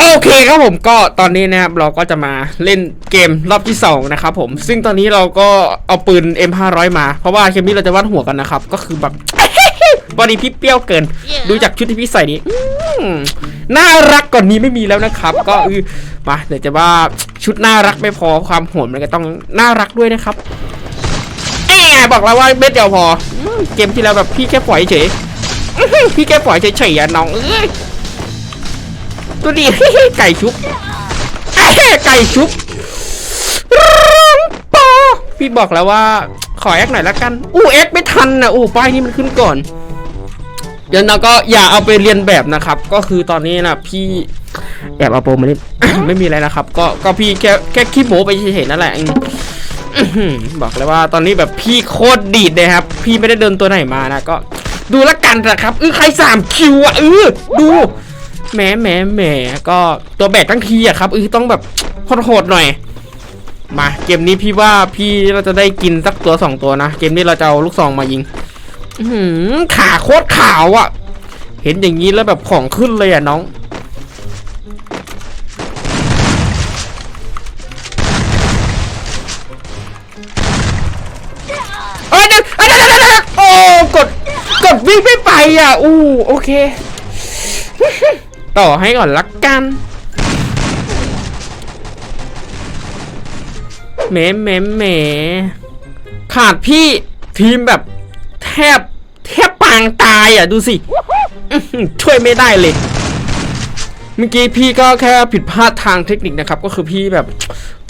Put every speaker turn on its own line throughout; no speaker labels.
โอเคครับผมก็ตอนนี้นะครับเราก็จะมาเล่นเกมรอบที่สองนะครับผมซึ่งตอนนี้เราก็เอาปืน M500 มา เพราะว่าเกมนี้เราจะวัดหัวกันนะครับ ก็คือแบบบอดี้พี่เปรี้ยวเกิน ดูจากชุดที่พี่ใส่นี้อืมน่ารักก่อนนี้ไม่มีแล้วนะครับ ก็เออมาเดี๋ยวจะว่าชุดน่ารักไม่พอความโหดมันก็ต้องน่ารักด้วยนะครับแอบบอกแล้วว่าเม็ดเดียวพออืมเกมที่แล้วแบบพี่แค่ปล่อยเฉยอื้อหือพี่แค่ปล่อยเฉยๆอะน้องเอ้ย ตัวดีไก่ชุบไก่ชุบปอพี่บอกแล้วว่าขอแอคหน่อยละกัน อู้แอคไม่ทันนะอู้ป้ายนี้มันขึ้นก่อนเดี๋ยวเราก็อย่าเอาไปเรียนแบบนะครับ ก็คือตอนนี้นะพี่แอบเอาโปรมาเล่นไม่มีอะไรนะครับ ก็ก็พี่แค่แค่ขี้โม้ไปเฉยๆนั่นแหละบอกเลยว่าตอนนี้แบบพี่โคตรดีดเลยครับ พี่ไม่ได้เดินตัวไหนมานะก็ ดูละกันนะครับเออใครสามคิวอะเออดู แหมแหมแหมก็ตัวแบกทั้งทีอะครับเออต้องแบบโหดๆหน่อย มาเกมนี้พี่ว่าพี่เราจะได้กินสักตัวสองตัวนะ เกมนี้เราจะเอาลูกซองมายิงหือขาโคตรขาวอะเห็นอย่างนี้แล้วแบบของขึ้นเลยอะน้องเอ้ยเดี๋ยวเอ้ยเดี๋ยวเดี๋ยวเดี๋ยวโอ้กดกดวิ่งไม่ไปอะอู้โอเค ต่อให้ก่อนละกันแหมแหมแหมขาดพี่ทีมแบบแทบแทบปางตายอะดูสิช่วยไม่ได้เลย เมื่อกี้พี่ก็แค่ผิดพลาดทางเทคนิคนะครับ ก็คือพี่แบบ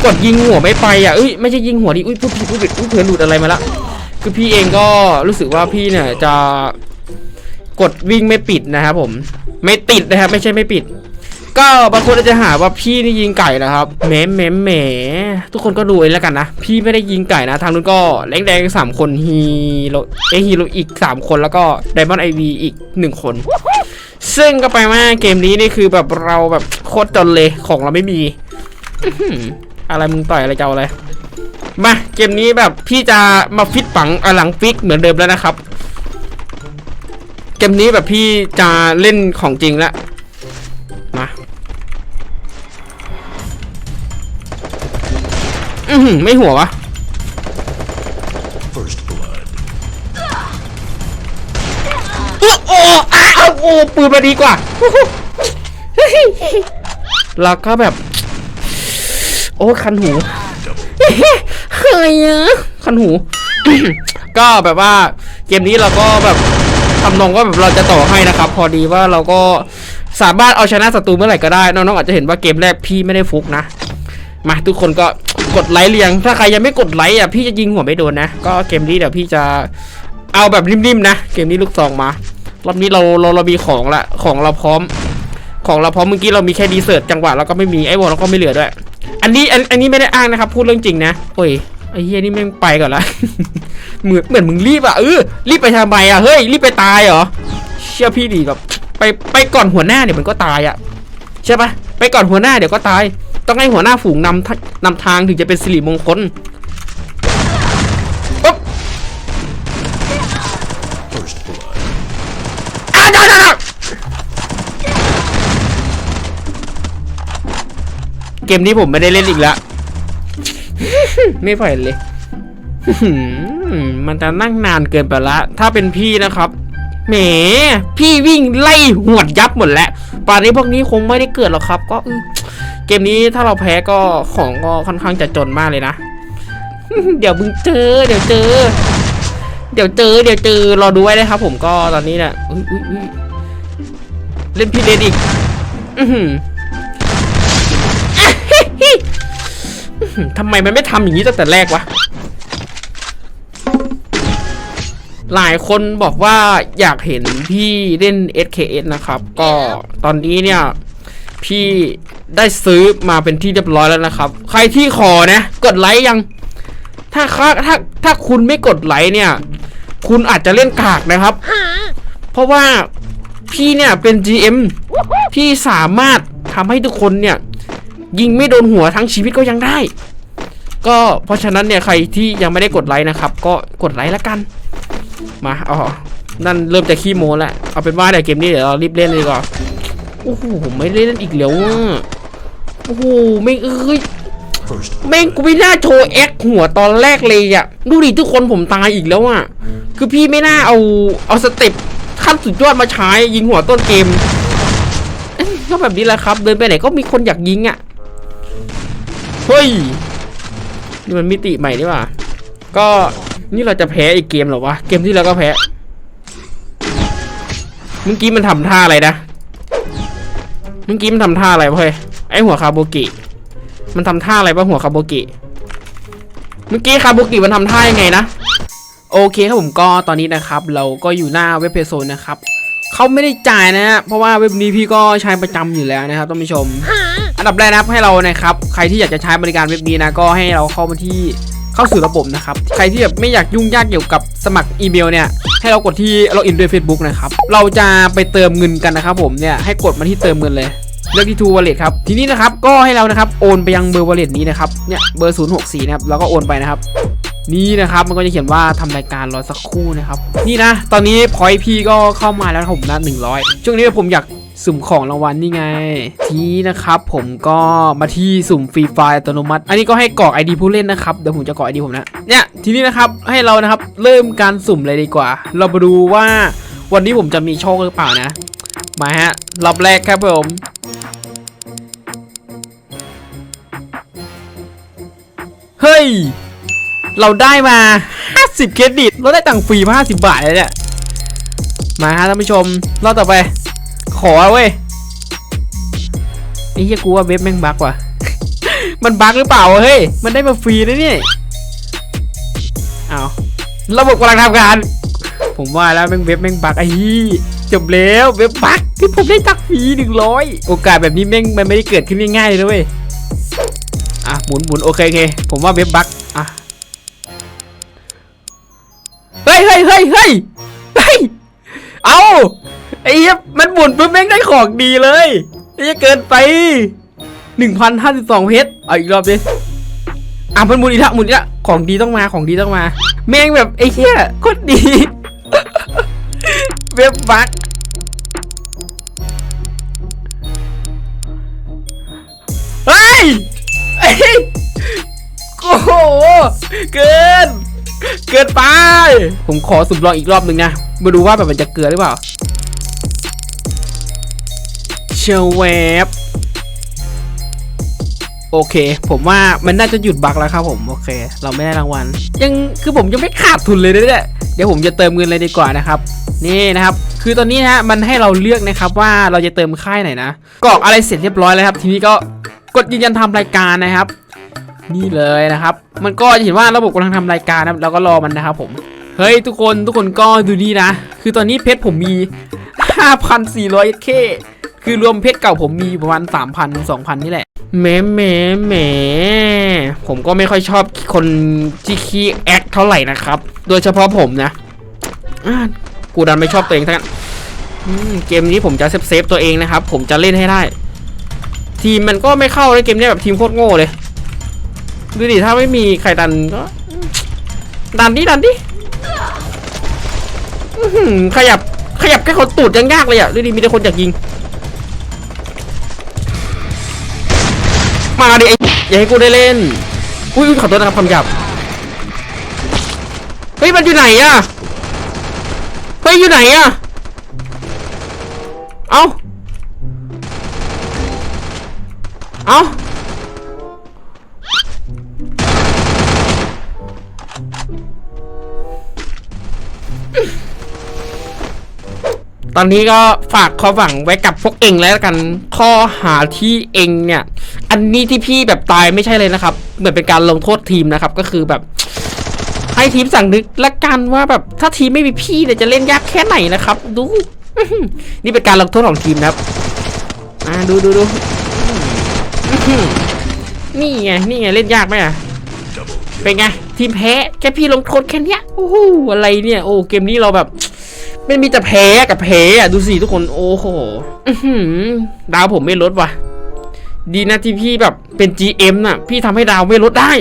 กดยิงหัวไม่ไปอะเอ้ยไม่ใช่ยิงหัวดิอุ้ยพูดผิดพูดผิดอุ้ยเผื่อหลุดอะไรมาละคือพี่เองก็รู้สึกว่าพี่เนี่ยจะกดวิ่งไม่ปิดนะครับผม ไม่ติดนะครับไม่ใช่ไม่ปิด ก็บางคนอาจจะหาว่าพี่นี่ยิงไก่นะครับแหมแหมแหมทุกคนก็ดูเองแล้วกันนะ พี่ไม่ได้ยิงไก่นะ ทางนู้นก็แรงแดงสามคนฮีโร่เอฮีโร่อีกสามคนแล้วก็ไดมอนด์ไอวีอีกหนึ่งคน ซึ่งก็แปลว่าเกมนี้นี่คือแบบเราแบบโคตรจนเลยของเราไม่มีอะไรมึงต่อยอะไรเจ้าอะไรมาเกมนี้แบบพี่จะมาฟิตฝังอะหลังฟิกเหมือนเดิมแล้วนะครับ เกมนี้แบบพี่จะเล่นของจริงแล้วมาอือหือไม่หัววะ
First blood.
โอ้โอ้อ้าวโอ้ปืนมาดีกว่าแล้วก็แบบ โอ้คันหูเฮ้ยอะคันหู ก็แบบว่าเกมนี้เราก็แบบ ทำนองว่าแบบเราจะต่อให้นะครับ พอดีว่าเราก็สามารถเอาชนะศัตรูเมื่อไหร่ก็ได้ น้องๆอาจจะเห็นว่าเกมแรกพี่ไม่ได้ฟุกนะ มาทุกคนก็กดไลค์เรียง ถ้าใครยังไม่กดไลค์อะพี่จะยิงหัวไม่โดนนะ ก็เกมนี้เดี๋ยวพี่จะเอาแบบนิ่มๆนะ เกมนี้ลูกซองมารอบนี้เราเราเรามีของละของเราพร้อม ของเราพร้อมเมื่อกี้เรามีแค่ดีเซิร์ตจังหวะเราก็ไม่มีไอ้วอลเราก็ไม่เหลือด้วย อันนี้อันอันนี้ไม่ได้อ้างนะครับ พูดเรื่องจริงนะโอ้ย ไอ้เฮียนี่แม่งไปก่อนละเหมือนเหมือนมึงรีบอะเออรีบไปทำไมอะเฮ้ยรีบไปตายเหรอเชื่อพี่ดีแบบไปไปก่อนหัวหน้าเดี๋ยวมันก็ตายอะใช่ปะไปก่อนหัวหน้าเดี๋ยวก็ตาย ต้องให้หัวหน้าฝูงนำนำทางถึงจะเป็นสิริมงคลปุ๊บ
First blood.
อะได้ได้ได้เกมนี้ผมไม่ได้เล่นอีกแล้ว ไม่ไหวเลย มันจะนั่งนานเกินไปละ ถ้าเป็นพี่นะครับแหม พี่วิ่งไล่หวดยับหมดแล้วป่านนี้พวกนี้คงไม่ได้เกิดหรอกครับ ก็เกมนี้ถ้าเราแพ้ก็ของก็ค่อนข้างจะจนมากเลยนะ เดี๋ยวมึงเจอ เดี๋ยวเจอ เดี๋ยวเจอ เดี๋ยวเจอ รอดูไว้นะครับ ผมก็ตอนนี้เนี่ยเล่นพี่เลนอีก ทำไมมันไม่ทำอย่างนี้ตั้งแต่แรกวะ หลายคนบอกว่าอยากเห็นพี่เล่น SKS นะครับ ก็ตอนนี้เนี่ย พี่ได้ซื้อมาเป็นที่เรียบร้อยแล้วนะครับ ใครที่ขอนะ กดไลค์ยัง ถ้าถ้าถ้าถ้าคุณไม่กดไลค์เนี่ย คุณอาจจะเล่นกากนะครับ เพราะว่าพี่เนี่ยเป็น GM พี่สามารถทำให้ทุกคนเนี่ย ยิงไม่โดนหัวทั้งชีวิตก็ยังได้ ก็เพราะฉะนั้นเนี่ยใครที่ยังไม่ได้กดไลค์นะครับ ก็กดไลค์แล้วกัน มาอ๋อนั่นเริ่มจะขี้โม้แล้วเอาเป็นว่าเดี๋ยวเกมนี้เดี๋ยวเรารีบเล่นเลยก่อนโอ้โหผมไม่เล่นอีกแล้วอะโอ้โหไม่เอ้ยแม่งกูไม่น่าโชว์แอคหัวตอนแรกเลยอะดูดิทุกคนผมตายอีกแล้วอะคือพี่ไม่น่าเอาเอาสเต็ปขั้นสุดยอดมาใช้ยิงหัวต้นเกมก็แบบนี้แหละครับ เดินไปไหนก็มีคนอยากยิงอะเฮ้ย นี่มันมิติใหม่นี่ว่า ก็นี่เราจะแพ้อีกเกมเหรอวะ เกมที่เราก็แพ้ เมื่อกี้มันทำท่าอะไรนะ เมื่อกี้มันทำท่าอะไรวะเฮ้ยไอหัวคาโบกิ มันทำท่าอะไรวะหัวคาโบกิ เมื่อกี้คาโบกิมันทำท่ายังไงนะ โอเคครับผมก็ตอนนี้นะครับ เราก็อยู่หน้าเว็บเพจโซนนะครับเขาไม่ได้จ่ายนะฮะเพราะว่าเว็บนี้พี่ก็ใช้ประจำอยู่แล้วนะครับท่านผู้ชม อันดับแรกนะครับให้เรานะครับใครที่อยากจะใช้บริการเว็บนี้นะก็ให้เราเข้ามาที่เข้าสู่ระบบนะครับใครที่แบบไม่อยากยุ่งยากเกี่ยวกับสมัครอีเมลเนี่ยให้เรากดที่ล็อกอินด้วย Facebook นะครับเราจะไปเติมเงินกันนะครับผมเนี่ยให้กดมาที่เติมเงินเลยเลือกที่ทูวอลเล็ตครับทีนี้นะครับก็ให้เรานะครับโอนไปยังเบอร์วอลเล็ตนี้นะครับเนี่ยเบอร์ 064 นะครับแล้วก็โอนไปนะครับนี่นะครับมันก็จะเขียนว่าทำรายการรอสักครู่นะครับ นี่นะ ตอนนี้พอยพี่ก็เข้ามาแล้วนะครับผมนะ100 ช่วงนี้ผมอยาก สุ่มของรางวัลนี่ไง ทีนี้นะครับผมก็มาที่สุ่มฟรีไฟล์อัตโนมัติ อันนี้ก็ให้กรอก ID ผู้เล่นนะครับ เดี๋ยวผมจะกรอก ID ผมนะ เนี่ย ทีนี้นะครับให้เรานะครับเริ่มการสุ่มเลยดีกว่า เรามาดูว่าวันนี้ผมจะมีโชคหรือเปล่านะ มาฮะรอบแรกครับผมเฮ้ย เราได้มา 50 เครดิต เราได้ตังค์ฟรีมา50 บาทเลยเนี่ย มาฮะท่านผู้ชม รอบต่อไป ขอเว้ยไอ้เหี้ยกูว่าเว็บแม่งบั๊กว่ะ มันบั๊กหรือเปล่าเฮ้ย มันได้มาฟรีนะเนี่ยเอาระบบกำลังทำงาน ผมว่าแล้วแม่งเว็บแม่งบั๊กไอ้ยี่จบแล้วเว็บบั๊กที่ผมได้ตังค์ฟรีหนึ่งร้อยโอกาสแบบนี้แม่งมันไม่ได้เกิดขึ้นง่ายๆเลยเว้ย อะหมุนหมุนโอเคโอเคผมว่าเว็บบั๊กอะเฮ้ยเฮ้ยเฮ้ยเฮ้ยเฮ้ยเอา ไอ้เหี้ยมันหมุนปุ๊บแม่งได้ของดีเลยไอ้เหี้ยเกินไปหนึ่งพันห้าสิบสองเพชรเอาอีกรอบดิอะมันหมุนอีกแล้วหมุนอีกล้วของดีต้องมาของดีต้องมา แม่งแบบไอ้เหี้ยโคตรดี เว็บบักเฮ้ยเอ้ยโอ้โหเกิน เกินไป ผมขอสุ่มลองอีกรอบหนึ่งนะ มาดูว่าแบบมันจะเกลือหรือเปล่า เชลเวฟโอเค ผมว่ามันน่าจะหยุดบักแล้วครับผมโอเค เราไม่ได้รางวัล ยังคือผมยังไม่ขาดทุนเลยเนี่ยเดี๋ยวผมจะเติมเงินเลยดีกว่านะครับนี่นะครับ คือตอนนี้นะฮะมันให้เราเลือกนะครับว่าเราจะเติมค่ายไหนนะกรอกอะไรเสร็จเรียบร้อยแล้วครับ ทีนี้ก็กดยืนยันทำรายการนะครับ นี่เลยนะครับ มันก็จะเห็นว่าระบบกำลังทำรายการนะเราก็รอมันนะครับผมเฮ้ยทุกคนทุกคนก็ดูนี่นะ คือตอนนี้เพชรผมมี 5,400เค คือรวมเพชรเก่าผมมีประมาณ3,000 2,000นี่แหละแหมแหมแหมผมก็ไม่ค่อยชอบคนที่ขี้แอคเท่าไหร่นะครับ โดยเฉพาะผมนะอ่ากูดันไม่ชอบตัวเองทั้งนั้นเกมนี้ผมจะเซฟเซฟตัวเองนะครับ ผมจะเล่นให้ได้ ทีมมันก็ไม่เข้าเลยเกมนี้แบบทีมโคตรโง่เลย ดูดิถ้าไม่มีใครดันก็ ดันดิดันดิขยับขยับแค่คนตูดยังยากเลยอะดูดิมีแต่คนอยากยิง มาดิไอ้อย่าให้กูได้เล่น อุ้ยขอโทษนะครับคำหยาบเฮ้ยมันอยู่ไหนอะเฮ้ยอยู่ไหนอะเอ้า เอ้า ตอนนี้ก็ฝากความหวังไว้กับพวกเองแล้วกัน ข้อหาที่เองเนี่ย อันนี้ที่พี่แบบตายไม่ใช่เลยนะครับ เหมือนเป็นการลงโทษทีมนะครับ ก็คือแบบให้ทีมสั่งนึกละกันว่าแบบถ้าทีมไม่มีพี่เนี่ยจะเล่นยากแค่ไหนนะครับ ดู นี่เป็นการลงโทษของทีมนะครับอ่าดูดูดูนี่ไงนี่ไงเล่นยากไหมอะเป็นไงทีมแพ้แค่พี่ลงโทษแค่เนี้ยโอ้โหอะไรเนี่ย โอ้เกมนี้เราแบบ ไม่มีแต่แพ้กับแพ้อะดูสิทุกคนโอ้โหดาวผมไม่ลดว่ะ ดีนะที่พี่แบบเป็น GM น่ะ พี่ทำให้ดาวไม่ลดได้